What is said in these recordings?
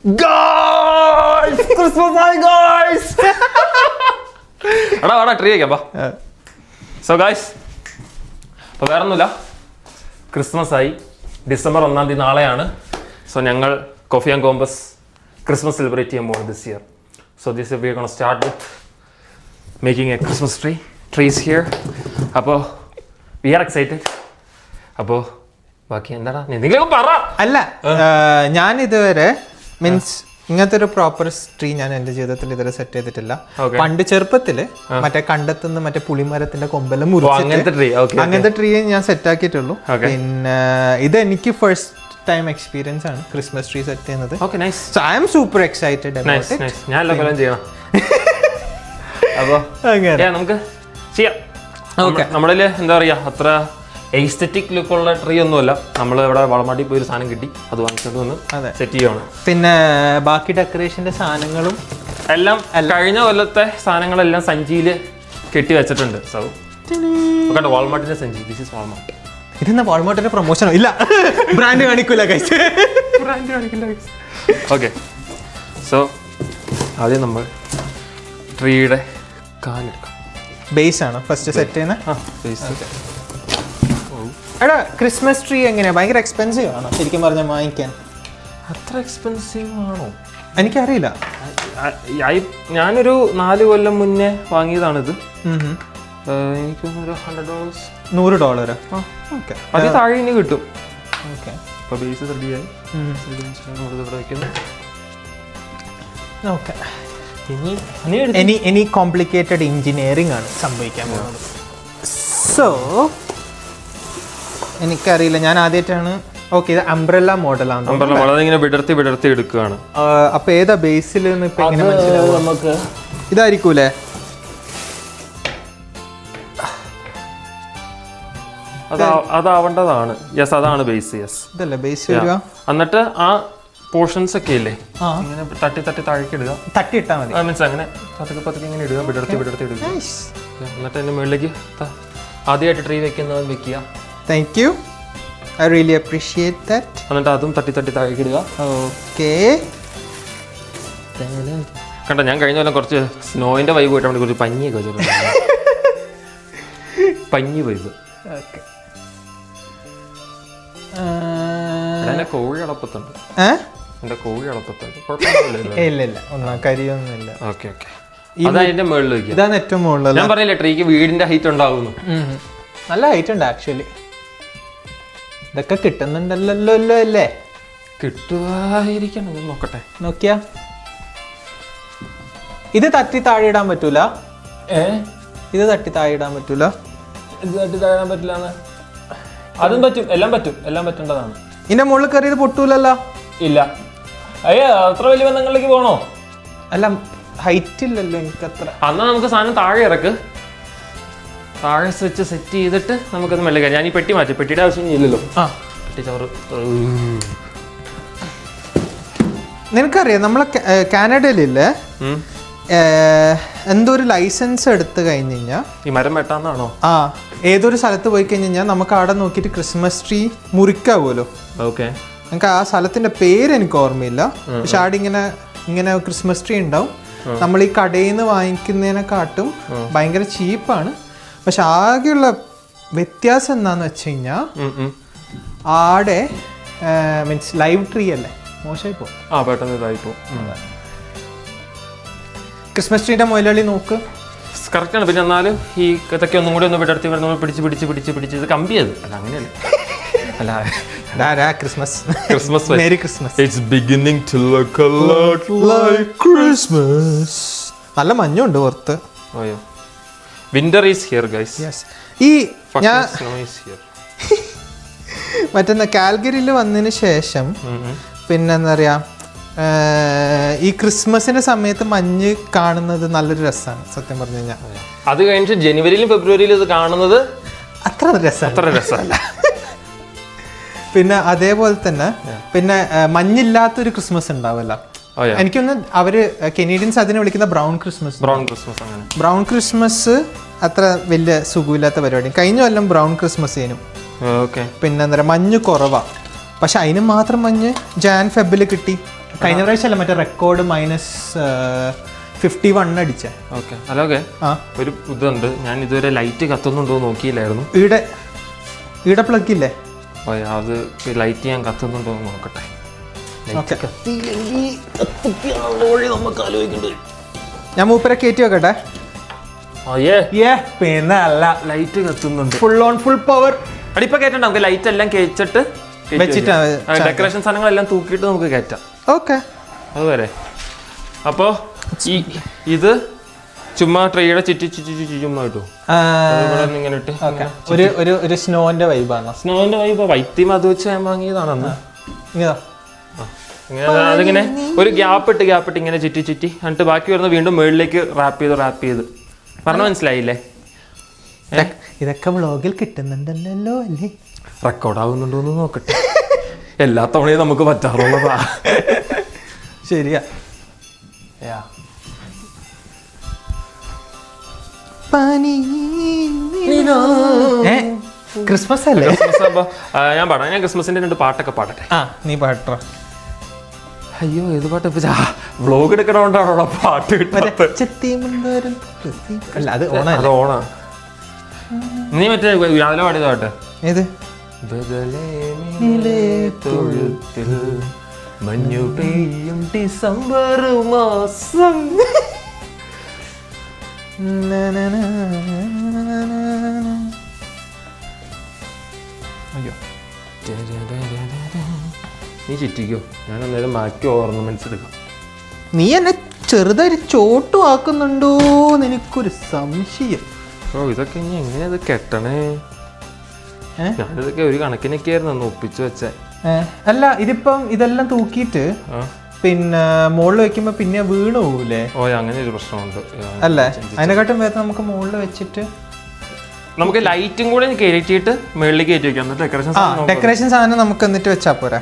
Christmas ആയി guys എടാ വേടാ ട്രീ വയ്ക്കാം സോ ഗായ്സ് അപ്പോൾ വേറെ ഒന്നുമില്ല ക്രിസ്മസ് ആയി. ഡിസംബർ ഒന്നാം തീയതി നാളെയാണ്. സോ ഞങ്ങൾ coffee and compass Christmas celebrate ചെയ്യാൻ പോകുന്നത് this year so this year we gon start with making a Christmas tree trees here അപ്പോൾ വി ആർ എക്സൈറ്റഡ് അപ്പോൾ ബാക്കി എന്താടാ? എന്തെങ്കിലും പറ. അല്ല ഞാൻ ഇതുവരെ മീൻസ് ഇങ്ങനത്തെ ഒരു പ്രോപ്പർ ട്രീ ഞാൻ എന്റെ ജീവിതത്തിൽ ഇതുവരെ സെറ്റ് ചെയ്തിട്ടില്ല. പണ്ട് ചെറുപ്പത്തിൽ മറ്റേ കണ്ടെത്തുന്ന മറ്റേ പുളിമരത്തിന്റെ കൊമ്പെല്ലാം മുറിച്ചിട്ട് അങ്ങനത്തെ ട്രീ ഞാൻ സെറ്റ് ആക്കിയിട്ടുള്ളൂ. പിന്നെ ഇത് എനിക്ക് ഫസ്റ്റ് ടൈം എക്സ്പീരിയൻസ് ആണ് ക്രിസ്മസ് ട്രീ സെറ്റ് ചെയ്യുന്നത്. So I am super excited ഞാൻ ചെയ്യണം. അപ്പോൾ നമുക്ക് ചെയ്യാം. നമ്മളിൽ എന്താ പറയാ അത്ര എയ്സ്തെറ്റിക് ലുക്കുള്ള ട്രീ ഒന്നുമല്ല. നമ്മൾ ഇവിടെ വളമാട്ടി പോയി ഒരു സാധനം കിട്ടി. അത് വാങ്ങിച്ചുകൊണ്ട് വന്ന് അതെ. സെറ്റ് ചെയ്യുവാണ്. പിന്നെ ബാക്കി ഡെക്കറേഷന്റെ സാധനങ്ങളും? എല്ലാം കഴിഞ്ഞ കൊല്ലത്തെ സാധനങ്ങളെല്ലാം സഞ്ചിയിൽ കെട്ടി വെച്ചിട്ടുണ്ട്. സൗ കണ്ടോ വാൾമാർട്ടിന്റെ സഞ്ചി. ദിസ് ഇസ് വാൾമാർട്ട് ഇതെന്നാ വാൾമാർട്ടിന്റെ പ്രൊമോഷനോ ഇല്ല. ബ്രാൻഡ് കാണിക്കൂല കാണിക്കില്ല ഓക്കെ സോ ആദ്യം നമ്മൾ ട്രീയുടെ കാലെടുക്കാം. ബേസ് ആണ്? ഫസ്റ്റ് സെറ്റ് ചെയ്യുന്നത് ആ base. എടാ ക്രിസ്മസ് ട്രീ എങ്ങനെയാ? ഭയങ്കര എക്സ്പെൻസീവ് ആണോ? ശരിക്കും പറഞ്ഞാൽ വാങ്ങിക്കാൻ. അത്ര എക്സ്പെൻസീവ് ആണോ? എനിക്കറിയില്ല. ഞാനൊരു നാല് കൊല്ലം മുന്നേ വാങ്ങിയതാണിത്. എനിക്ക് ഹൺഡ്രഡ് ഡോളേഴ്സ് നൂറ് ഡോളർ അത് ഓക്കെ താഴെ ഇനി കിട്ടും. ഓക്കെ. അപ്പോൾ ബേസ് റെഡിയായി ഇവിടെ വെക്കുന്നു. ഓക്കെ. ഇനി കോംപ്ലിക്കേറ്റഡ് എഞ്ചിനീയറിംഗ് ആണ് സംഭവിക്കാൻ പോകുന്നത്. സോ എനിക്കറിയില്ല. ഞാൻ ആദ്യമായിട്ടാണ് ഓക്കെ ഇത് അംബ്രല്ല മോഡലാണ് അമ്പർല മോഡൽ ഇങ്ങനെ വിടർത്തി വിടർത്തി എടുക്കുകയാണ്. അപ്പൊ ഏതാ ബേസിൽ ഇപ്പൊ എങ്ങനെ മനസ്സിലാവും? നമുക്ക് ഇതായിരിക്കൂലേ? അത് അതാവേണ്ടതാണ് യെസ് അതാണ് ബേസ് യെസ് ഇതല്ലേ ബേസ് വരിക എന്നിട്ട് ആ പോർഷൻസ് ഒക്കെ ഇല്ലേ? ഇങ്ങനെ തട്ടി തട്ടി താഴേക്ക് ഇടുക. തട്ടി ഇട്ടാ മതി മീൻസ് അങ്ങനെ പതുക്കെ പതുക്കെ ഇങ്ങനെ ഇടുക വിടർത്തി വിടർത്തി ഇടുക. എന്നിട്ട് അതിന്റെ മുകളിലേക്ക് ആദ്യമായിട്ട് ട്രീ വെക്കുന്നവൻ വെക്കുക. Thank you I really appreciate that എന്നിട്ട് അതും തട്ടി തട്ടി താഴേക്ക് ഇടുക ഓക്കെ കണ്ട ഞാൻ കഴിഞ്ഞ കൊല്ലം കുറച്ച് സ്നോയിന്റെ വൈബ് പോയിട്ട് അവിടെ കുറച്ച് പഞ്ഞിയൊക്കെ വെച്ചിട്ടുണ്ട്. പഞ്ഞി വൈബ് ഓക്കെ കോഴി കോഴി ഇല്ല ഇല്ല. ഒന്നാം കരിയൊന്നുമില്ല മുകളിൽ ഇതാണ് ഏറ്റവും മുകളിലല്ല ഞാൻ പറഞ്ഞില്ലേ ട്രീക്ക് വീടിന്റെ ഹൈറ്റ് ഉണ്ടാവുന്നു നല്ല ഹൈറ്റ് ഉണ്ട് ആക്ച്വലി ഇതൊക്കെ കിട്ടുന്നുണ്ടല്ലോ അല്ലേ? കിട്ടുവായിരിക്കണം. നോക്കട്ടെ. നോക്കിയാ. ഇത് തട്ടി താഴെ ഇടാൻ പറ്റൂല. ഏ? ഇത് തട്ടി താഴെ ഇടാൻ പറ്റൂല. ഇത് തട്ടി താഴെ പറ്റില്ല അതും പറ്റും. എല്ലാം പറ്റും. എല്ലാം പറ്റേണ്ടതാണ്. ഇതിന്റെ മുകളിൽ കയറിയത് പൊട്ടൂലല്ലോ? ഇല്ല. അയ്യോ അത്ര വലിയ ബന്ധങ്ങളിലേക്ക് പോകണോ അല്ല ഹൈറ്റ് ഇല്ലല്ലോ എനിക്ക് അത്ര അന്നാ നമുക്ക് സാധനം താഴെ ഇറക്ക്. താഴെ സ്വിച്ച് സെറ്റ് ചെയ്തിട്ട് നമുക്കൊന്ന് മെല്ലെ ഞാൻ ഈ പെട്ടി മാറ്റി പെട്ടിയുടെ ആവശ്യം ഇല്ലല്ലോ. ആ. പെട്ടി ചോറ് നിനക്കറിയാം നമ്മളെ കാനഡയിലില്ലേ? എന്തോ ഒരു ലൈസൻസ് എടുത്തു കഴിഞ്ഞ് കഴിഞ്ഞാൽ ഈ മരം വെട്ടാന്നാണോ? ആ ഏതൊരു സ്ഥലത്ത് പോയി കഴിഞ്ഞ് കഴിഞ്ഞാൽ നമുക്ക് അവിടെ നോക്കിയിട്ട് ക്രിസ്മസ് ട്രീ മുറിക്കാവുമല്ലോ ഓക്കെ. നമുക്ക് ആ സ്ഥലത്തിന്റെ പേര് എനിക്ക് ഓർമ്മയില്ല. പക്ഷെ അവിടെ ഇങ്ങനെ ഇങ്ങനെ ക്രിസ്മസ് ട്രീ ഉണ്ടാവും. നമ്മൾ ഈ കടയിൽ നിന്ന് വാങ്ങിക്കുന്നതിനെക്കാട്ടും ഭയങ്കര ചീപ്പാണ്. പക്ഷെ ആകെയുള്ള വ്യത്യാസം എന്താന്ന് വെച്ച് കഴിഞ്ഞാൽ ആടെ മീൻസ് ലൈവ് ട്രീ അല്ലേ? മോശമായി പോകും ആ പെട്ടെന്ന് ഇതായിപ്പോ ക്രിസ്മസ് ട്രീന്റെ മുതലാളി നോക്ക്. കറക്റ്റാണ് പിന്നെ എന്നാലും ഈ ഇതൊക്കെ ഒന്നും കൂടി ഒന്ന് വിടർത്തി വരുന്ന പിടിച്ച് പിടിച്ച് പിടിച്ച് പിടിച്ച് ഇത് കമ്പി അത്. അല്ല അങ്ങനെയല്ല. അല്ല. Christmas. Christmas merry Christmas it's beginning to look Christmas നല്ല മഞ്ഞുണ്ട് പുറത്ത്. OYO winter is here guys yes ഈ ഞാൻ മറ്റെന്താ കാൽഗരിയിൽ വന്നതിന് ശേഷം പിന്നെന്താ പറയാ ഈ ക്രിസ്മസിന്റെ സമയത്ത് മഞ്ഞ് കാണുന്നത് നല്ലൊരു രസമാണ് സത്യം പറഞ്ഞു കഴിഞ്ഞാൽ അത്. കഴിഞ്ഞിട്ട് ജനുവരിയിലും ഫെബ്രുവരിയിലും ഇത് കാണുന്നത് അത്ര രസം അത്ര രസമല്ല. പിന്നെ അതേപോലെ തന്നെ പിന്നെ മഞ്ഞില്ലാത്തൊരു ക്രിസ്മസ് ഉണ്ടാവല്ലോ. എനിക്കൊന്ന് അവർ കനേഡിയൻസ് അതിനെ വിളിക്കുന്ന ബ്രൗൺ ക്രിസ്മസ് ബ്രൗൺ ക്രിസ്മസ് അങ്ങനെ. ബ്രൗൺ ക്രിസ്മസ് അത്ര വലിയ സുഖമില്ലാത്ത പരിപാടി കഴിഞ്ഞ കൊല്ലം ബ്രൗൺ ക്രിസ്മസ് ചെയ്യും ഓക്കെ പിന്നെ എന്താ പറയുക മഞ്ഞ് കുറവാ. പക്ഷെ അതിന് മാത്രം മഞ്ഞ് ജാൻ ഫെബിൽ കിട്ടി. കഴിഞ്ഞ പ്രാവശ്യമല്ല മറ്റേ റെക്കോർഡ് മൈനസ് ഫിഫ്റ്റി വൺ അടിച്ച. ഓക്കെ ഹലോ ഓക്കെ ആ. ഒരു ഇതുണ്ട്. ഞാൻ ഇതുവരെ ലൈറ്റ് കത്തുന്നുണ്ടോ നോക്കിയില്ലായിരുന്നു. ഈടെ ഈടെ പ്ലഗ് ഇല്ലേ? ഓ, അത് ലൈറ്റ് ഞാൻ കത്തുന്നുണ്ടോ എന്ന് നോക്കട്ടെ ഓക്കെ ഞാൻ മൂപ്പരെ കയറ്റി വെക്കട്ടെ? അയ്യേ ഏ പിന്നെ അല്ല. ലൈറ്റ് കത്തുന്നുണ്ട്. ഫുൾ ഓൺ ഫുൾ പവർ അടിപ്പ കയറ്റണ്ട നമുക്ക് ലൈറ്റ് എല്ലാം കയറ്റിട്ട് വെച്ചിട്ട് ഡെക്കറേഷൻ സാധനങ്ങളെല്ലാം തൂക്കിയിട്ട് നമുക്ക് കയറ്റാം ഓക്കെ അതുവരെ. അപ്പോ ഈ ഇത് ചുമ്മാ ട്രീയുടെ ചുറ്റി ചുറ്റി ചുറ്റി ചുമ്മാ കിട്ടും ഇങ്ങനെ ഇട്ട് ഒരു ഒരു സ്നോന്റെ വൈബാണ് സ്നോവിന്റെ വൈബ് വൈത്തി അത് വെച്ച് ഞാൻ വാങ്ങിയതാണ് അന്ന് ഇതാ. ഇങ്ങനെ അതിങ്ങനെ ഒരു ഗ്യാപ്പ് ഇട്ട് ഗ്യാപ്പ് ഇട്ട് ഇങ്ങനെ ചുറ്റി ചുറ്റി. എന്നിട്ട് ബാക്കി വരുന്ന വീണ്ടും മുകളിലേക്ക് റാപ്പ് ചെയ്ത് റാപ്പ് ചെയ്ത്. പറഞ്ഞു മനസ്സിലായില്ലേ? ഇതൊക്കെ- വ്ലോഗിൽ വ്ളോഗിൽ കിട്ടുന്നുണ്ടല്ലോ അല്ലേ? റെക്കോർഡ് ആവുന്നുണ്ടോ എന്ന് നോക്കട്ടെ. എല്ലാ തവണയും നമുക്ക് പറ്റാറുള്ളതാ. ശരിയാ. പനി ക്രിസ്മസ് അല്ലേ? ക്രിസ്മസ് ഞാൻ പാടാം. ഞാൻ ക്രിസ്മസിന്റെ രണ്ട് പാട്ടൊക്കെ പാടട്ടെ. ആ നീ പാട്ടോ. അയ്യോ ഏത് പാട്ട്? ഇപ്പൊ വ്ലോഗ് എടുക്കണോണ്ടാണോ പാട്ട് അല്ല അത് ഓണാ അത് ഓണാ. നീ മറ്റേ രാവിലെ പാടിയത് പാട്ട്? ഏത്? തൊഴുത്തിൽ മഞ്ഞു പെയ്യും ഡിസംബർ മാസം. അയ്യോ. നീ ചിറ്റിക്കോ. ഞാൻ അന്നേരം മാറ്റി ഓർണമെന്റ്സ് എടുക്കാം. നീ എന്നെ ചെറുതായി ചോട്ടു ആക്കുന്നുണ്ടോ എനിക്കൊരു സംശയം. ഓ ഇതൊക്കെ ഇനി എങ്ങനെയാ ഇത് കെട്ടണേ? ഞാനിതൊക്കെ ഒരു കണക്കിനൊക്കെ ആയിരുന്നു ഒപ്പിച്ചു വെച്ചേ. അല്ല ഇതിപ്പം ഇതെല്ലാം തൂക്കിയിട്ട് പിന്നെ മുകളിൽ വെക്കുമ്പോ പിന്നെ വീണ് പോകൂലേ? ഓ അങ്ങനെ ഒരു പ്രശ്നമുണ്ട്. അല്ലേ? അതിനെക്കാട്ടും വേറെ നമുക്ക് മുകളിൽ വെച്ചിട്ട് നമുക്ക് ലൈറ്റും കൂടെ കയറ്റിയിട്ട് മുകളിലേക്ക് കയറ്റി വെക്കാം. ഡെക്കറേഷൻ സാധനം നമുക്ക് എന്നിട്ട് വെച്ചാ പോരാ.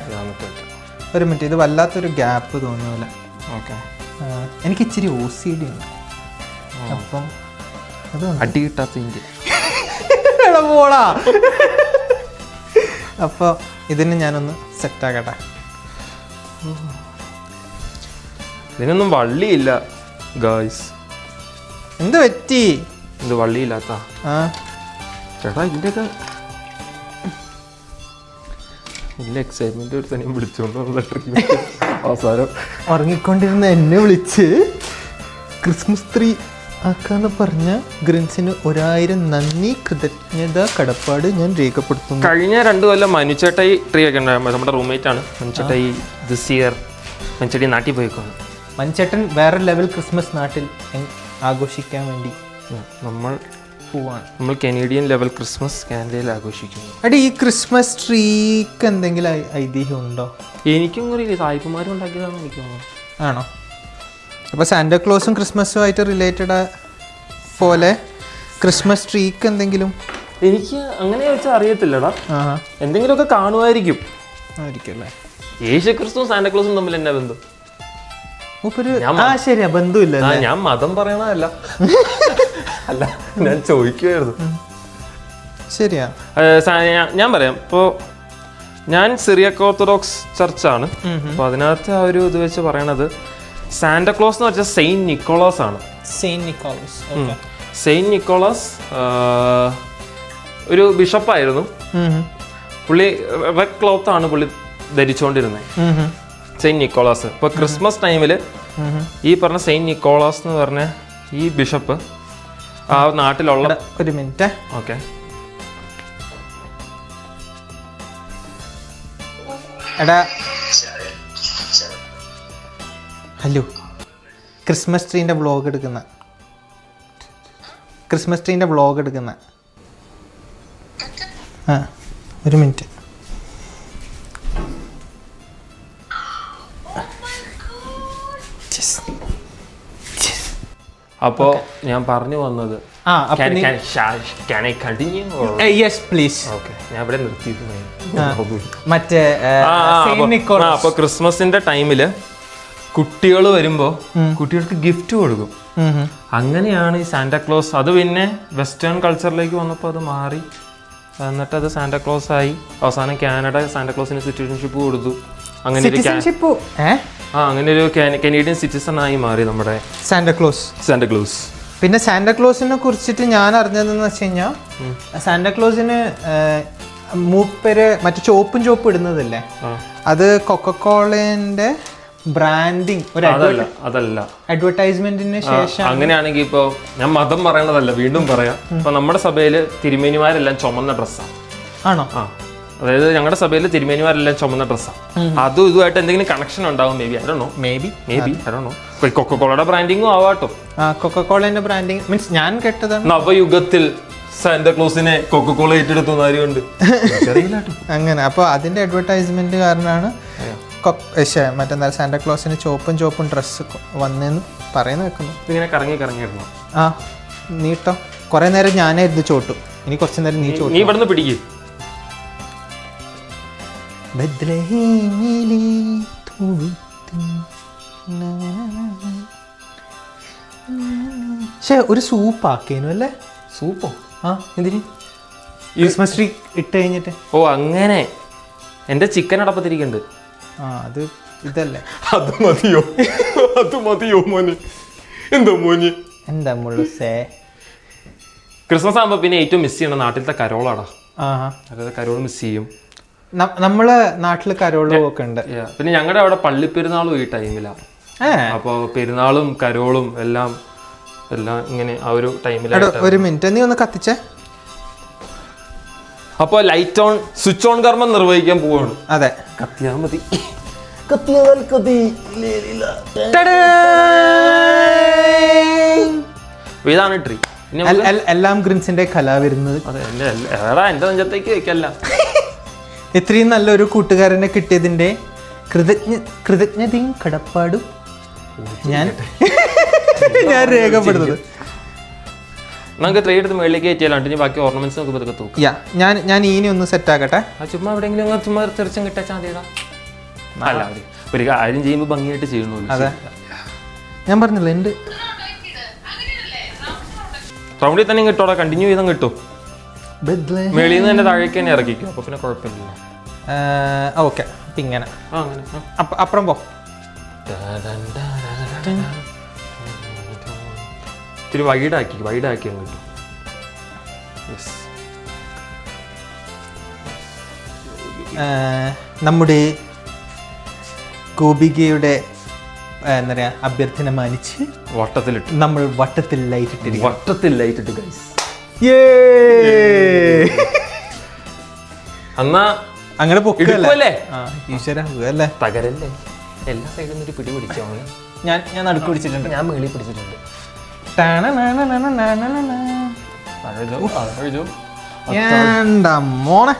ഒരു മിനിറ്റ് ഇത് വല്ലാത്തൊരു ഗ്യാപ്പ് തോന്നുന്നില്ല. ഓക്കെ എനിക്ക് ഇച്ചിരി ഒ സി ഡി ഉണ്ട്. അപ്പം അത് അടി കിട്ടാത്ത ഇന്ത്യ. പോടാ അപ്പോൾ ഇതിന് ഞാനൊന്ന് സെറ്റ് ആക്കട്ടെ. ഇതിനൊന്നും വള്ളിയില്ല ഗേൾസ് എന്ത് പറ്റി? ഇത് വള്ളിയില്ലാത്ത. ആ. ചേട്ടാ ഇതിന്റെയൊക്കെ വലിയ എക്സൈറ്റ്മെന്റ് ഒരു തന്നെയും വിളിച്ചുകൊണ്ട് വന്നുള്ള ട്രിപ്പ് അവസാനം ഉറങ്ങിക്കൊണ്ടിരുന്ന എന്നെ വിളിച്ച് ക്രിസ്മസ് ട്രീ ആക്കാന്ന് പറഞ്ഞ ഗ്രിൻസിന് ഒരായിരം നന്ദി കൃതജ്ഞത കടപ്പാട് ഞാൻ രേഖപ്പെടുത്തുന്നു. കഴിഞ്ഞ രണ്ട് കൊല്ലം മനുച്ചേട്ടായി ട്രീ ഒക്കെ ഉണ്ടായിരുന്നു. നമ്മുടെ റൂംമേറ്റ് ആണ്. മനുച്ചേട്ടായി ദിസ് ഇയർ മനുച്ചേട്ടി നാട്ടിൽ പോയിക്കോന്നു മനുച്ചേട്ടൻ വേറെ ലെവൽ ക്രിസ്മസ് നാട്ടിൽ ആഘോഷിക്കാൻ വേണ്ടി. നമ്മൾ പോവാണ്. നമ്മൾ കനേഡിയൻ ലെവൽ ക്രിസ്മസ് കാനഡയിൽ ആഘോഷിക്കുന്നു. അടി ഈ ക്രിസ്മസ് ട്രീക്ക് എന്തെങ്കിലും ഐതിഹ്യം ഉണ്ടോ എനിക്കും അറിയില്ല സായിപ്പുമാരും ഉണ്ടാക്കിയതാണെന്ന് എനിക്ക് തോന്നുന്നു. ആണോ? അപ്പോൾ സാന്റാക്ലോസും ക്രിസ്മസും ആയിട്ട് റിലേറ്റഡ് പോലെ ക്രിസ്മസ് ട്രീക്ക് എന്തെങ്കിലും? എനിക്ക് അങ്ങനെ വെച്ചാൽ അറിയത്തില്ലടാ. എന്തെങ്കിലുമൊക്കെ കാണുമായിരിക്കും. ആയിരിക്കും അല്ലേ? യേശു ക്രിസ്തുവും സാന്റക്ലോസും തമ്മിൽ എന്നാ ബന്ധം? ശരിയാ ഞാൻ മതം പറയണതല്ല. അല്ല ഞാൻ ചോദിക്കുമായിരുന്നു ശരിയാ. ഞാൻ- പറയാം. ഇപ്പോ ഞാൻ സിറിയക്ക് ഓർത്തഡോക്സ് ചർച്ചാണ്. അപ്പോൾ അതിനകത്ത് ആ ഒരു ഇത് വെച്ച് പറയണത് സാന്റക്ലോസ് എന്ന് വെച്ചാൽ സെയിന്റ് നിക്കോളാസ് ആണ്. Saint Nicholas. സെയിന്റ് നിക്കോളാസ് ഒരു ബിഷപ്പായിരുന്നു. പുള്ളി റെഡ് ക്ലോത്ത് ആണ് പുള്ളി ധരിച്ചുകൊണ്ടിരുന്നത് സെയിന്റ് നിക്കോളാസ്. ഇപ്പോൾ ക്രിസ്മസ് ടൈമിൽ ഈ പറഞ്ഞ സെയിന്റ് നിക്കോളാസ് എന്ന് പറഞ്ഞ ഈ ബിഷപ്പ് ആ നാട്ടിലുള്ള ഒരു മിനിറ്റ്. ഓക്കെ. എടാ. ഹലോ. ക്രിസ്മസ് ട്രീന്റെ വ്ളോഗ് എടുക്കുന്ന. ക്രിസ്മസ് ട്രീന്റെ വ്ളോഗ് എടുക്കുന്ന. ആ ഒരു മിനിറ്റ്. അപ്പോൾ ഞാൻ പറഞ്ഞു വന്നത്. അപ്പം യെസ് പ്ലീസ് ഓക്കെ ഞാൻ ഇവിടെ മറ്റേ അപ്പൊ ക്രിസ്മസിന്റെ ടൈമിൽ കുട്ടികൾ വരുമ്പോ കുട്ടികൾക്ക് ഗിഫ്റ്റ് കൊടുക്കും. അങ്ങനെയാണ് ഈ സാന്റാക്ലോസ് അത് പിന്നെ വെസ്റ്റേൺ കൾച്ചറിലേക്ക് വന്നപ്പോൾ അത് മാറി. എന്നിട്ട് അത് സാന്റാക്ലോസ് ആയി. അവസാനം കാനഡ സാന്റാക്ലോസിന് സിറ്റിസൺഷിപ്പ് കൊടുത്തു. അങ്ങനെ ആ അങ്ങനെ ഒരു കനേഡിയൻ സിറ്റിസൺ ആയി മാറി നമ്മുടെ സാന്റക്ലോസ് സാന്റക്ലോസ് പിന്നെ സാന്റക്ലോസിനെ കുറിച്ചിട്ട് ഞാൻ അറിഞ്ഞതെന്ന് വെച്ച് കഴിഞ്ഞാൽ സാന്റക്ലോസിന് മൂപ്പര് മറ്റു ചോപ്പും ചോപ്പ് ഇടുന്നതല്ലേ? അത് കൊക്കക്കോളേന്റെ ബ്രാൻഡിങ് ഒരു അതല്ല അതല്ല. അഡ്വർടൈസ്മെന്റിന് ശേഷം അങ്ങനെയാണെങ്കിൽ ഇപ്പോൾ ഞാൻ മതം പറയണതല്ല വീണ്ടും പറയാം. ഇപ്പൊ നമ്മുടെ സഭയിൽ തിരുമേനിമാരെല്ലാം ചുമന്ന ഡ്രസ്സാണ് ആണോ? ആ. അതായത് ഞങ്ങളുടെ സഭയിൽ തിരുമേനിമാരെല്ലാം ചുമന്ന ഡ്രസ്സാണ് അതും ഇതുമായിട്ട് എന്തെങ്കിലും കണക്ഷൻ ഉണ്ടാവും മേ ബി അരണോ മേ ബി മേ ബി അരണോ കൊക്കക്കോളയുടെ ബ്രാൻഡിങ്ങും ആവാട്ടോ കൊക്കക്കോളേന്റെ ബ്രാൻഡിങ് മീൻസ് ഞാൻ കേട്ടത് നവയുഗത്തിൽ സാന്റക്ലോസിനെ കൊക്കക്കോള ഏറ്റെടുത്തു ആരുണ്ട് അങ്ങനെ. അപ്പോൾ അതിന്റെ അഡ്വർടൈസ്മെന്റ് കാരണമാണ് മറ്റെന്താ സാന്റക്ലോസിന് ചോപ്പും ചോപ്പും ഡ്രസ്സ് വന്നെന്ന് പറയുന്ന വെക്കുന്നു ഇങ്ങനെ കറങ്ങി കറങ്ങിയിരുന്നു. ആ നീട്ടോ. കുറെ നേരം ഞാനായിരുന്നു ചോട്ടു. ഇനി കുറച്ച് നേരം നീ ചോട്ടു. നീ ഇവിടുന്ന് പിടിക്കും. തൊഴുത്തിൽ പക്ഷേ ഒരു സൂപ്പ് ആക്കേനു അല്ലേ? സൂപ്പോ? ആ എന്തിന്? ക്രിസ്മസ് ട്രീ ഇട്ട് കഴിഞ്ഞിട്ട്. ഓ അങ്ങനെ. എന്റെ ചിക്കൻ അടപ്പത്തിരിക്കുന്നുണ്ട്. ആ അത് ഇതല്ലേ? അത് മതിയോ? അത് മതിയോ മോനെ? എന്താ മോന്? എന്താ മുള്ളുസേ ക്രിസ്മസ് ആകുമ്പോ പിന്നെ ഏറ്റവും മിസ് ചെയ്യണം നാട്ടിലത്തെ കരോളാടാ. ആ അതായത് കരോൾ മിസ് ചെയ്യും. നമ്മളെ നാട്ടിൽ കരോളും ഒക്കെ ഉണ്ട്. പിന്നെ ഞങ്ങളുടെ അവിടെ പള്ളിപ്പെരുന്നാളും ഈ ടൈമിലാണ് അപ്പൊ അപ്പോൾ പെരുന്നാളും കരോളും എല്ലാം എല്ലാം ഇങ്ങനെ ആ ഒരു ടൈമിലായിട്ട് ഒരു മിനിറ്റ്. നീ ഒന്ന് കത്തിച്ചേ. അപ്പോൾ ലൈറ്റ് ഓൺ സ്വിച്ച് ഓൺ കർമ്മം നിർവഹിക്കാൻ പോവാണ്. അതെ. കത്തിയാ മതി. അപ്പൊ ഇതാണ് ട്രീ എല്ലാം ഗ്രിൻസിന്റെ കലാ വരുന്നത്. അതെ എന്റെ എടാ എന്റെ നെഞ്ചത്തേക്ക് വെക്കല്ല. ഇത്രയും നല്ലൊരു കൂട്ടുകാരനെ കിട്ടിയതിന്റെ കൃതജ്ഞ കൃതജ്ഞതയും കടപ്പാടും ഞാൻ ഞാൻ രേഖപ്പെടുന്നത് നമുക്ക് ത്രീ എടുത്ത് മേളിലേക്ക് കയറ്റിയാലാണ്ട് ഇനി ബാക്കി ഓർണമെന്റ്സ് നമുക്ക് പതുക്കെ തൂക്കാം. യാ ഞാൻ ഞാൻ ഇനി ഒന്ന് സെറ്റ് ആക്കട്ടെ. ആ ചുമ്മാ എവിടെയെങ്കിലും ചുമ്മാ തെറിച്ചും കിട്ടാ മതിയടാ അല്ല മതി ഒരു കാര്യം ചെയ്യുമ്പോൾ ഭംഗിയായിട്ട് ചെയ്യുന്നു അതെ. ഞാൻ പറഞ്ഞില്ല എന്റെ റൗണ്ടിൽ തന്നെ കിട്ടോടാ കണ്ടിന്യൂ ചെയ്താൽ കിട്ടും മേളിൽ നിന്ന് തന്നെ താഴേക്ക് തന്നെ ഇറക്കിക്കും. അപ്പൊ പിന്നെ കുഴപ്പമില്ല. ഓക്കെ. അപ്പം ഇങ്ങനെ. അപ്പുറം പോ. ഇത്തിരി വൈഡാക്കി വൈഡാക്കി അങ്ങോട്ട്. യെസ് നമ്മുടെ ഗോപികയുടെ എന്താ പറയാ അഭ്യർത്ഥന മാനിച്ച് വട്ടത്തിലിട്ട്. നമ്മൾ വട്ടത്തിൽ ലൈറ്റ് ഇട്ടിരിക്കും വട്ടത്തിൽ ലൈറ്റ് ഇട്ട് ഗൈസ് അന്നാ അങ്ങനെ പൊക്കല്ലേ? ഈശ്വര അല്ലേ? തകരല്ലേ? എല്ലാ സൈഡിൽ ഒരു പിടി പിടിച്ചു ഞാൻ ഞാൻ നടുക്ക് പിടിച്ചിട്ടുണ്ട്. ഞാൻ മേളി പിടിച്ചിട്ടുണ്ട്. മോണെ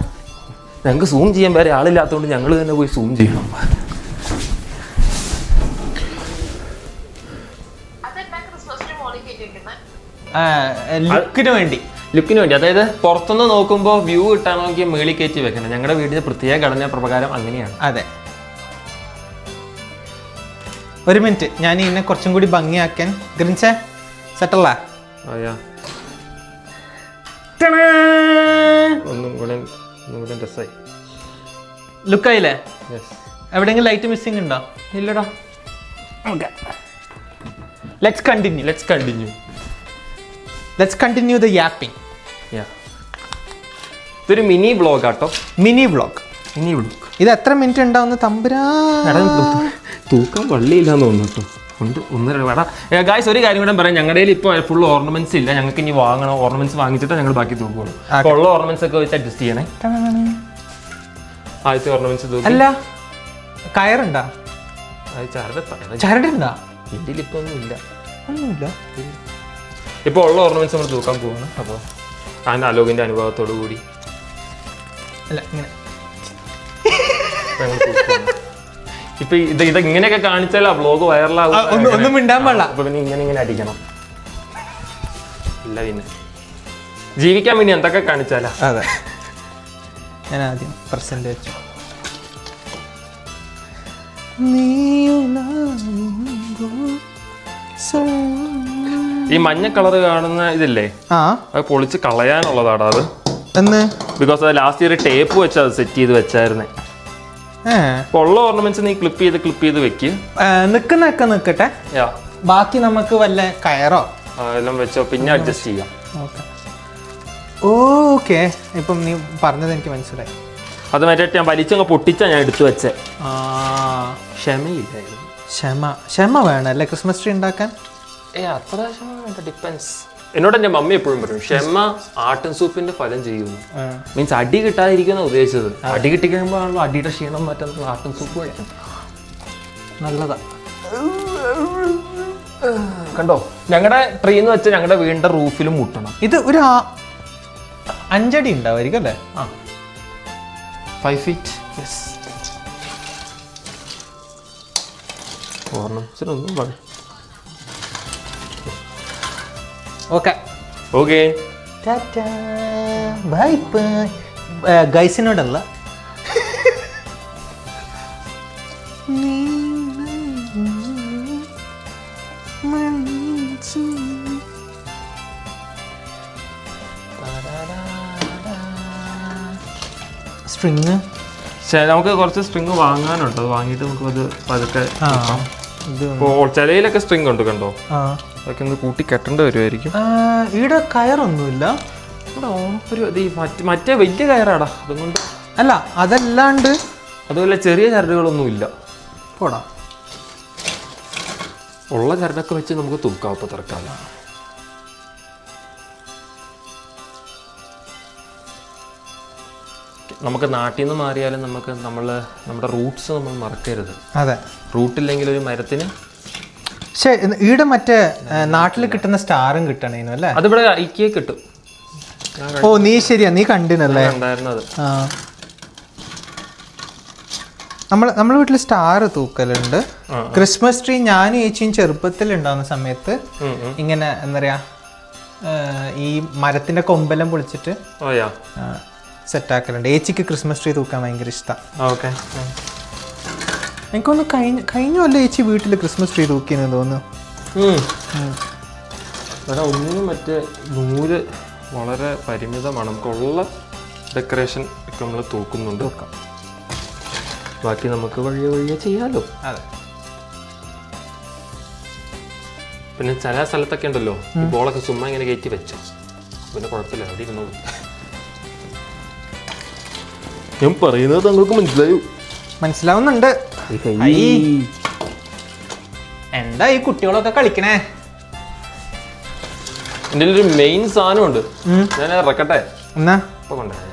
ഞങ്ങൾക്ക് സൂം ചെയ്യാൻ വേറെ ആളില്ലാത്തതുകൊണ്ട് ഞങ്ങൾ തന്നെ പോയി സൂം ചെയ്യണം. ലുക്കിന് വേണ്ടി. ലുക്കിന് വേണ്ടി. അതായത് പുറത്തുനിന്ന് നോക്കുമ്പോൾ വ്യൂ കിട്ടാനോക്കിയ മേളിൽ കയറ്റി വെക്കണം. ഞങ്ങളുടെ വീടിന്റെ പ്രത്യേക ഘടന പ്രകാരം അങ്ങനെയാണ്. അതെ. ഒരു മിനിറ്റ്. ഞാൻ ഇതിനെ കുറച്ചും കൂടി ഭംഗിയാക്കാൻ. ഗ്രിൻസേ സെറ്റല്ല ഒന്നും കൂടെ ഒന്നും കൂടെ രസമായി ലുക്കായില്ലേ എവിടെയെങ്കിലും ലൈറ്റ് മിസ്സിംഗ് ഉണ്ടോ? ഇല്ലടാ. Okay let's continue let's continue let's continue the yapping ഇതൊരു മിനി ബ്ലോഗ് ആട്ടോ. മിനി വ്ളോഗ് മിനി ബ്ലോഗ് ഇത് എത്ര മിനിറ്റ് ഉണ്ടാവുന്ന തമ്പുരാ? തൂക്കം വള്ളിയില്ലാന്ന് തോന്നുന്നു കേട്ടോ. ഉണ്ട് ഒന്നര വേടാ ഗായ്സ് ഒരു കാര്യം കൂടെ പറയാം. ഞങ്ങളുടെ കയ്യിൽ ഇപ്പോൾ ഫുൾ ഓർണമെന്റ്സ് ഇല്ല. ഞങ്ങൾക്ക് ഇനി വാങ്ങണം. ഓർണമെന്റ്സ് വാങ്ങിച്ചിട്ട് ഞങ്ങൾ ബാക്കി തൂക്കുള്ളൂ. അപ്പോൾ ഉള്ള ഓർണമെന്റ്സ് ഒക്കെ വെച്ച് അഡ്ജസ്റ്റ് ചെയ്യണേ. ആദ്യത്തെ ഓർണമെന്റ്സ് അല്ല കയറുണ്ടാ? ചരട് ചരട ചരടുണ്ടാ എന്റെ ഇപ്പൊ ഒന്നും ഇല്ല. ഒന്നുമില്ല ഇപ്പോൾ ഉള്ള ഓർണമെന്റ്സ് നമ്മൾ തൂക്കാൻ പോവാണ്. അപ്പോൾ അതിന്റെ അലോകിന്റെ അനുഭവത്തോടു കൂടി. അല്ല ഇങ്ങനെ. ഇപ്പൊ ഇത് ഇത് ഇങ്ങനെയൊക്കെ കാണിച്ചാലാ ബ്ലോഗ് വൈറലാകും ആ, ഒന്നും മിണ്ടാൻ പാടില്ല. അപ്പൊ പിന്നെ ഇങ്ങനെ ഇങ്ങനെ അടിക്കണം. ഇല്ല പിന്നെ. ജീവിക്കാൻ വേണ്ടി എന്തൊക്കെ കാണിച്ചാലാ? അതെ. ഞാൻ ആദ്യം പ്രസന്റ് വെച്ചു. ഈ മഞ്ഞ കളർ കാണുന്ന ഇതില്ലേ? ആ. അത് പൊളിച്ച് കളയാനുള്ളതാടാ അത്. എന്ന്? ബിക്കോസ് അത് ലാസ്റ്റ് ഇയർ ടേപ്പ് വെച്ച് അത് സെറ്റ് ചെയ്ത് വെച്ചായിരുന്നേ. അപ്പോൾ ഉള്ള ഓർണമെന്റ്സ് നീ ക്ലിപ്പ് ചെയ്ത് ക്ലിപ്പ് ചെയ്ത് വെക്ക്. നിൽക്കുന്നൊക്കെ നിൽക്കട്ടെ യാ. ബാക്കി നമുക്ക് വല്ല കയറോ? എല്ലാം വെച്ചോ. പിന്നെ അഡ്ജസ്റ്റ് ചെയ്യാം. ഓക്കെ. ഇപ്പം നീ പറഞ്ഞത് എനിക്ക് മനസ്സിലായി. അത് മറ്റേ ഞാൻ വലിച്ചങ്ങ് പൊട്ടിച്ചാ ഞാൻ എടുത്തു വെച്ചേ. ക്ഷമയില്ലായിരുന്നു. ക്ഷമ. ക്ഷമ വേണം അല്ലേ ക്രിസ്മസ് ട്രീ ഉണ്ടാക്കാൻ? ഏ അത്ര ഡിപ്പെൻസ് എന്നോട് എന്റെ മമ്മി എപ്പോഴും പറയും ക്ഷമ ആട്ടും സൂപ്പിന്റെ ഫലം ചെയ്യുന്നു. മീൻസ് അടി കിട്ടാതിരിക്കുന്ന ഉദ്ദേശിച്ചത്. അടി കിട്ടി കഴിയുമ്പോഴാണല്ലോ അടിയുടെ ക്ഷീണം മാറ്റാൻ ആട്ടും സൂപ്പ് കഴിക്കും. നല്ലതാ. കണ്ടോ? ഞങ്ങളുടെ ട്രെയിൻ വെച്ച് ഞങ്ങളുടെ വീടിന്റെ റൂഫിലും മുട്ടണം. ഇത് ഒരു അഞ്ചടി ഉണ്ടാവായിരിക്കും അല്ലേ? ആ. ഫൈവ് ഫീറ്റ് യെസ് ഓർണമെന്റ്സിനൊന്നും വേണ്ട ഓക്കെ ഓക്കെ ബൈ ഗൈസിനോടല്ല. സ്ട്രിങ്. നമുക്ക് കുറച്ച് സ്ട്രിങ് വാങ്ങാനുണ്ടോ. അത് വാങ്ങിയിട്ട് നമുക്ക് അത് പതുക്കെ ഇത് ചിലയിലൊക്കെ സ്ട്രിങ് ഉണ്ട് കണ്ടോ? ആ. അതൊക്കെ ഒന്ന് കൂട്ടി കെട്ടേണ്ടി വരുമായിരിക്കും ഇവിടെ കയറൊന്നുമില്ല. ഇവിടെ ഒരു ഇത് മറ്റ് മറ്റേ വലിയ കയറാടാ അതുകൊണ്ട്. അല്ല അതല്ലാണ്ട് അതുപോലെ ചെറിയ ചരടുകളൊന്നുമില്ല. പോടാ. ഉള്ള ചരടൊക്കെ വെച്ച് നമുക്ക് തൂക്കാം ഇപ്പോൾ നമുക്ക് നാട്ടിൽ നിന്ന് മാറിയാലും നമുക്ക് നമ്മൾ നമ്മുടെ റൂട്ട്സ് നമ്മൾ മറക്കരുത്. അതെ. റൂട്ടില്ലെങ്കിൽ ഒരു മരത്തിന് പക്ഷേ ഈടെ മറ്റേ നാട്ടിൽ കിട്ടുന്ന സ്റ്റാറും കിട്ടണേനു അല്ലേ? അതിവിടെ ഐക്യ കിട്ടും. ഓ നീ ശരിയാ നീ കണ്ടിനല്ലേ? ആ. നമ്മൾ നമ്മുടെ വീട്ടിൽ സ്റ്റാർ തൂക്കലുണ്ട്. ക്രിസ്മസ് ട്രീ ഞാനും ചേച്ചിയും ചെറുപ്പത്തിൽ ഉണ്ടാവുന്ന സമയത്ത്. ഇങ്ങനെ എന്താ പറയാ ഈ മരത്തിന്റെ കൊമ്പെല്ലാം പൊളിച്ചിട്ട് സെറ്റാക്കലുണ്ട് ചേച്ചിക്ക് ക്രിസ്മസ് ട്രീ തൂക്കാൻ ഭയങ്കര ഇഷ്ടമാണ് ഓക്കെ. എനിക്കൊന്ന് കഴിഞ്ഞ കഴിഞ്ഞ കൊല്ലം ചേച്ചി വീട്ടിൽ ക്രിസ്മസ് ട്രീ തൂക്കിയെന്ന് തോന്നുന്നു. ഒന്നും മറ്റേ നൂൽ വളരെ പരിമിതമാണ്. നമുക്കുള്ള ഡെക്കറേഷൻ ഒക്കെ നമ്മൾ തൂക്കുന്നുണ്ട്. ബാക്കി നമുക്ക് വഴിയെ വഴിയെ ചെയ്യാമല്ലോ അതെ. പിന്നെ ചില സ്ഥലത്തൊക്കെ ഉണ്ടല്ലോ ബോളൊക്കെ ചുമ്മാ ഇങ്ങനെ കയറ്റി വെച്ചു. പിന്നെ കുഴപ്പമില്ല അവിടെ ഇരുന്നോളൂ. ഞാൻ പറയുന്നത് താങ്കൾക്ക് മനസ്സിലായു? മനസ്സിലാവുന്നുണ്ട്. എന്താ ഈ കുട്ടികളൊക്കെ കളിക്കണേ? എന്റെ ഒരു മെയിൻ സാധനമുണ്ട്. ഞാൻ ഇറക്കട്ടെ? എന്നാ? ഇപ്പൊ കൊണ്ടുവരാം.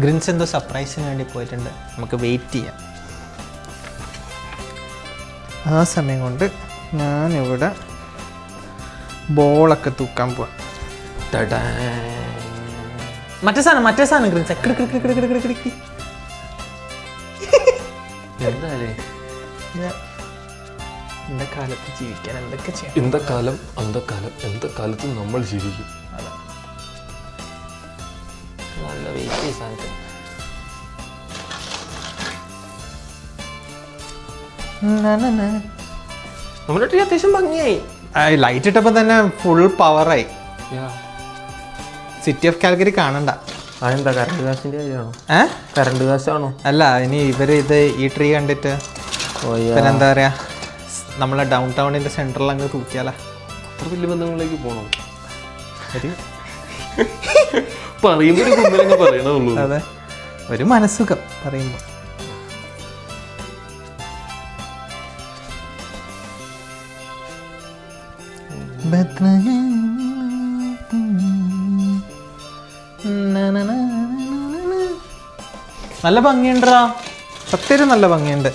ഗ്രിൻസ് എന്തോ സർപ്രൈസിന് വേണ്ടി പോയിട്ടുണ്ട്. നമുക്ക് വെയിറ്റ് ചെയ്യാം. ആ സമയം കൊണ്ട് ഞാനിവിടെ ബോളൊക്കെ തൂക്കാൻ പോവാം. മറ്റേ സാധനം മറ്റേ സാധനം ഗ്രിൻസ്. കാലത്ത് ജീവിക്കാൻ എന്തൊക്കെ ചെയ്യണം? ഇന്ത കാലം അന്തക്കാലം എന്ത കാലത്ത് നമ്മൾ ജീവിക്കും നല്ല വെയിറ്റ് സാധനത്തിന് നമ്മുടെ ട്രീ അത്യാവശ്യം ഭംഗിയായി. ലൈറ്റ് ഇട്ടപ്പോൾ തന്നെ ഫുൾ പവറായി സിറ്റി ഓഫ് കാൽഗരി കാണണ്ട. അതെന്താ കറണ്ട് കാശിന്റെ കാര്യമാണോ? ഏ? കറണ്ട് കാശാണോ? അല്ല ഇനി ഇവർ ഇത് ഈ ട്രീ കണ്ടിട്ട് പിന്നെന്താ എന്താ പറയാ? നമ്മളെ ഡൗൺ ടൗണിന്റെ സെന്ററിൽ അങ്ങ് തൂക്കിയാലാ. അത്ര വലിയ ബന്ധങ്ങളിലേക്ക് പോകണം പറയുമ്പോ ഒരു കുമ്പലങ്ങ് പറയണുള്ളൂ അതെ. ഒരു മനസ്സുഖം പറയുമ്പോൾ നല്ല ഭംഗിയുണ്ടാ സത്യം നല്ല ഭംഗിയുണ്ട്.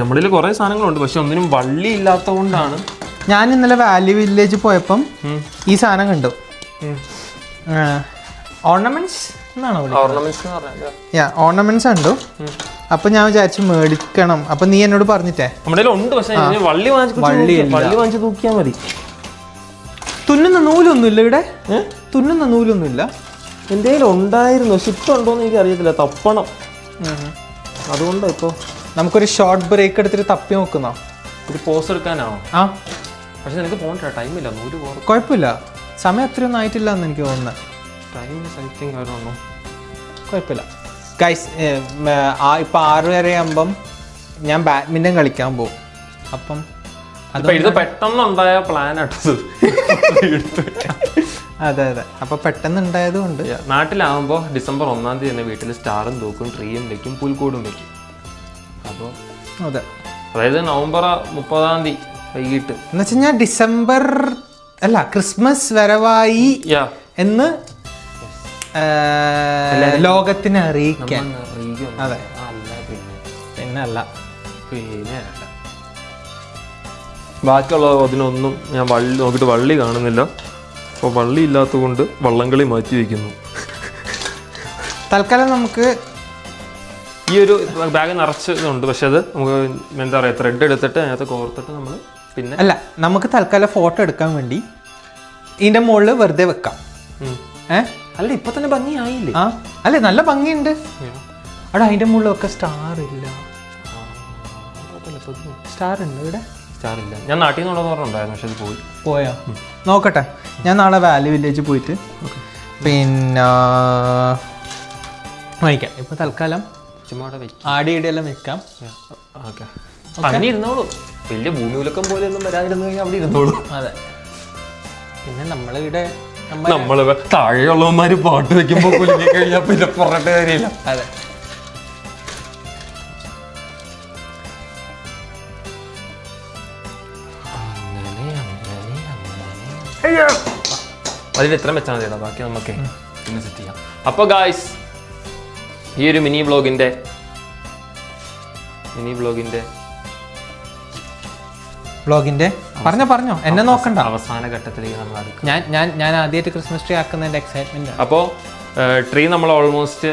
നമ്മളിൽ കുറെ സാധനങ്ങളുണ്ട്. പക്ഷെ ഒന്നിനും വള്ളി ഇല്ലാത്ത കൊണ്ടാണ് ഞാൻ ഇന്നലെ വാല്യൂ വില്ലേജ് പോയപ്പം ഈ സാധനം കണ്ടു. ഓർണമെന്റ്സ് എന്നാണോ ഓർണമെന്റ്സ് എന്ന് പറഞ്ഞാൽ യാ ഓർണമെന്റ്സ് കണ്ടു. അപ്പൊ ഞാൻ വിചാരിച്ചു മേടിക്കണം. അപ്പൊ നീ എന്നോട് പറഞ്ഞിട്ടേ? നമ്മുടെ ഉണ്ട് പക്ഷെ വള്ളി വാങ്ങിച്ച് വള്ളി വാങ്ങിച്ച് തൂക്കിയാൽ മതി. തുന്നുന്ന നൂലൊന്നുമില്ല ഇവിടെ? തുന്നുന്ന നൂലൊന്നുമില്ല? എന്തെങ്കിലും ഉണ്ടായിരുന്നു പക്ഷെ എന്ന് ഉണ്ടോന്ന് എനിക്ക് അറിയത്തില്ല തപ്പണം അതുകൊണ്ടോ ഇപ്പൊ നമുക്കൊരു ഷോർട്ട് ബ്രേക്ക് എടുത്തിട്ട് തപ്പി നോക്കുന്നോ? ഒരു പോസ് എടുക്കാനാണോ ആ. പക്ഷെ നിനക്ക് പോകണ്ട ടൈമില്ല നൂൽ പോകാം കുഴപ്പമില്ല. സമയം അത്രയൊന്നും ആയിട്ടില്ല എന്ന് എനിക്ക് തോന്നുന്നത് ടൈം സൈറ്റിങ് കാര്യമൊന്നും കുഴപ്പമില്ല. ഗൈസ് ഇപ്പം ആറ് വരെ ആകുമ്പം ഞാൻ ബാഡ്മിന്റൺ കളിക്കാൻ പോകും അപ്പം ഇത് പെട്ടെന്നുണ്ടായ പ്ലാൻ ആട്ടത് അതെ അതെ. അപ്പൊ പെട്ടെന്ന് ഉണ്ടായത് കൊണ്ട് നാട്ടിലാവുമ്പോ ഡിസംബർ ഒന്നാം തീയതി തന്നെ വീട്ടിൽ സ്റ്റാറും തൂക്കും ട്രീയും വെക്കും പുൽക്കൂടും വെക്കും. അപ്പോൾ അതെ. അതായത് നവംബർ മുപ്പതാം തീയതി വൈകിട്ട്. എന്ന് വെച്ച് കഴിഞ്ഞാൽ ഡിസംബർ അല്ല ക്രിസ്മസ് വരവായി യാ. എന്ന് ആ, ലോകത്തിനെ അറിയിക്കാൻ. അതെ. അല്ല പിന്നെ. പിന്നെ അല്ല. പിന്നെ അല്ല. ബാക്കിയുള്ള അതിനൊന്നും ഞാൻ വള്ളി നോക്കിയിട്ട് വള്ളി കാണുന്നില്ല. അപ്പോൾ വള്ളി ഇല്ലാത്തത് കൊണ്ട് വള്ളംകളി മാറ്റി വയ്ക്കുന്നു തൽക്കാലം നമുക്ക് ഈ ഒരു ബാഗ് നിറച്ചതുണ്ട് പക്ഷെ അത് നമുക്ക് എന്താ പറയുക ത്രെഡ് എടുത്തിട്ട് അതിനകത്ത് കോർത്തിട്ട് നമ്മൾ പിന്നെ അല്ല നമുക്ക് തൽക്കാലം ഫോട്ടോ എടുക്കാൻ വേണ്ടി ഇതിന്റെ മുകളിൽ വെറുതെ വെക്കാം. അല്ല ഇപ്പൊ തന്നെ ഭംഗിയായില്ലേ? ആ അല്ലേ നല്ല ഭംഗിയുണ്ട്. അവിടെ അതിന്റെ മുകളിലൊക്കെ സ്റ്റാർ ഇല്ല. സ്റ്റാർ ഉണ്ട് ഇവിടെ? സ്റ്റാർ ഇല്ല. ഞാൻ നാട്ടിൽ പറഞ്ഞിട്ടുണ്ടായിരുന്നു പക്ഷെ അത് പോയി. പോയോ? നോക്കട്ടെ. ഞാൻ നാളെ വാലി വില്ലേജ് പോയിട്ട് പിന്നെ വാങ്ങിക്കാം ഇപ്പൊ തൽക്കാലം അവിടെ വെക്കും. ആടിയുടെ വെക്കാം. ഓക്കെ. അങ്ങനെ ഇരുന്നോളൂ. വലിയ ഭൂമി ഉലക്കം പോലെ ഒന്നും വരാതിരുന്നു കഴിഞ്ഞാൽ അവിടെ ഇരുന്നോളൂ. അതെ. പിന്നെ നമ്മളിവിടെ നമ്മ നമ്മൾ താഴെയുള്ളവന്മാര് പാട്ട് വെക്കുമ്പോ കുലുങ്ങി കഴിഞ്ഞാൽ പിന്നെ പുറത്തെ കാര്യമില്ല അതെ. അതിൽ എത്ര വെച്ചാൽ മതിയടാ. ബാക്കി നമുക്ക് പിന്നെ സെറ്റ് ചെയ്യാം. അപ്പോൾ ഗായ്സ് ഈ ഒരു മിനി ബ്ലോഗിന്റെ മിനി ബ്ലോഗിന്റെ വ്ളോഗിന്റെ പറഞ്ഞോ പറഞ്ഞോ. എന്നെ നോക്കണ്ട. അവസാന ഘട്ടത്തിലേക്ക് നമ്മൾ അടുക്കും. ഞാൻ ഞാൻ ഞാൻ ആദ്യമായിട്ട് ക്രിസ്മസ് ട്രീ ആക്കുന്നതിന്റെ എക്സൈറ്റ്മെന്റ് അപ്പോൾ ട്രീ നമ്മൾ ഓൾമോസ്റ്റ്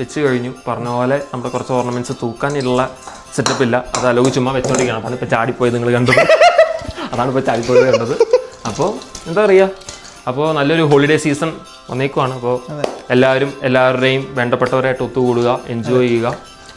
വെച്ച് കഴിഞ്ഞു. പറഞ്ഞ പോലെ നമ്മുടെ കുറച്ച് ഓർണമെന്റ്സ് തൂക്കാനുള്ള സെറ്റപ്പ് ഇല്ല. അത് അലോകി ചുമ്മാ വെച്ചോണ്ടിരിക്കുകയാണ്. അതാണ് ഇപ്പോൾ ചാടിപ്പോയത് നിങ്ങൾ കണ്ടത്. അതാണ് ഇപ്പോൾ ചാടിപ്പോയത് കണ്ടത്. അപ്പോൾ എന്താ പറയുക അപ്പോൾ നല്ലൊരു ഹോളിഡേ സീസൺ വന്നേക്കുവാണ്. അപ്പോൾ എല്ലാവരും എല്ലാവരുടെയും വേണ്ടപ്പെട്ടവരായിട്ട് ഒത്തുകൂടുക എൻജോയ് ചെയ്യുക.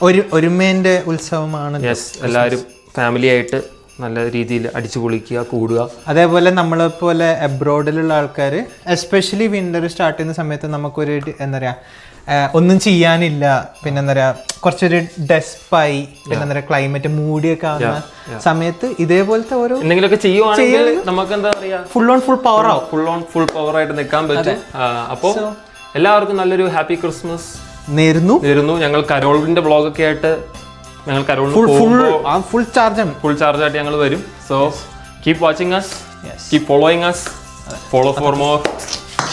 ഒരു ഒരുമേന്റെ ഉത്സവമാണ് യെസ് എല്ലാവരും ഫാമിലി ആയിട്ട് നല്ല രീതിയിൽ അടിച്ചു പൊളിക്കുക കൂടുക. അതേപോലെ നമ്മളെ പോലെ അബ്രോഡിലുള്ള ആൾക്കാർ എസ്പെഷ്യലി വിന്റർ സ്റ്റാർട്ട് ചെയ്യുന്ന സമയത്ത് നമുക്കൊരു എന്താ പറയാ ആ, ഒന്നും ചെയ്യാനില്ല. പിന്നെന്താ പറയാ കുറച്ചൊരു ഡെസ്പായി പിന്നെന്താ പറയാ ക്ലൈമറ്റ് മൂടിയൊക്കെ ആവുന്ന സമയത്ത് ഇതേപോലത്തെ ഓരോ എന്തെങ്കിലുമൊക്കെ ചെയ്യുവാണെങ്കിൽ നമുക്ക് എന്താ പറയാ ഫുൾ ഓൺ ഫുൾ പവർ ആവും. ഫുൾ ഓൺ ഫുൾ പവർ ആയിട്ട് നിൽക്കാൻ പറ്റും. അപ്പോൾ എല്ലാവർക്കും നല്ലൊരു ഹാപ്പി ക്രിസ്മസ് നേരുന്നു. നേരുന്നു. ഞങ്ങൾ കരോളിന്റെ ബ്ലോഗൊക്കെ ആയിട്ട് ഞങ്ങൾ carol full charge full charge ആയിട്ട് ഞങ്ങൾ വരും. So keep watching us. Keep following us follow for more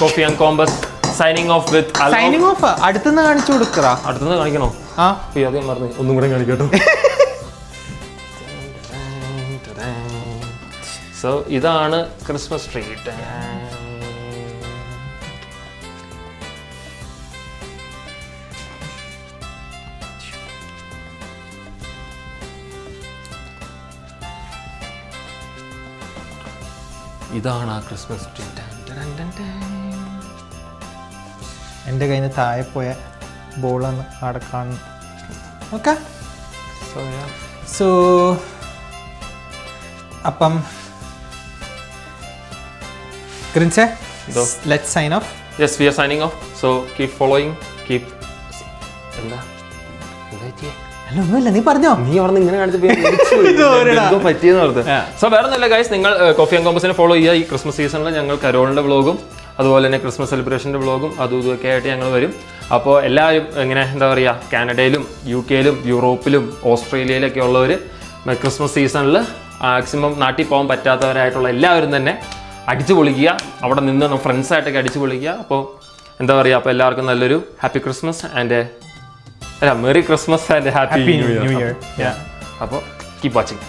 coffee and compass signing off with signing off അടുത്തുനിന്ന് കാണിച്ചു കൊടുക്കറ? അടുത്തുനിന്ന് കാണിക്കണോ? ആ. അതേ മറന്നു. ഒന്നും കൂടെ കാണിക്കട്ടോ. സോ ഇതാണ് ക്രിസ്മസ് ട്രീ ഇതാണ് ആ ക്രിസ്മസ് ട്രീ എന്റെ കയ്യിൽ നിന്ന് താഴെ പോയ ബോളാണ് അവിടെ കാണുന്നത്. ഓക്കെ സോ സോ അപ്പം എന്തോ? Let sign off yes we are signing off so keep following keep എന്താ? ഒന്നുമില്ല നീ പറഞ്ഞോ? നീ അവിടെ ഇങ്ങനെ കാണിച്ചപ്പോ സോ വേറെ നല്ല ഗൈസ് നിങ്ങൾ കോഫി ആൻഡ് കോമ്പസിനെ ഫോളോ ചെയ്യുക. ഈ ക്രിസ്മസ് സീസണിൽ ഞങ്ങൾ കരോളിന്റെ വ്ളോഗും അതുപോലെ തന്നെ ക്രിസ്മസ് സെലിബ്രേഷന്റെ വ്ളോഗും അതും ഇതൊക്കെ ആയിട്ട് ഞങ്ങൾ വരും. അപ്പോൾ എല്ലാവരും ഇങ്ങനെ എന്താ പറയുക കാനഡയിലും യു കെയിലും യൂറോപ്പിലും ഓസ്ട്രേലിയയിലൊക്കെ ഉള്ളവർ ക്രിസ്മസ് സീസണിൽ മാക്സിമം നാട്ടിൽ പോകാൻ പറ്റാത്തവരായിട്ടുള്ള എല്ലാവരും തന്നെ അടിച്ചു പൊളിക്കുക. അവിടെ നിന്ന് ഫ്രണ്ട്സായിട്ടൊക്കെ അടിച്ചു പൊളിക്കുക. അപ്പോൾ എന്താ പറയുക അപ്പോൾ എല്ലാവർക്കും നല്ലൊരു ഹാപ്പി ക്രിസ്മസ് ആൻഡ് അല്ല merry Christmas and happy new year new year അപ്പോൾ കീപ് വാച്ചിങ്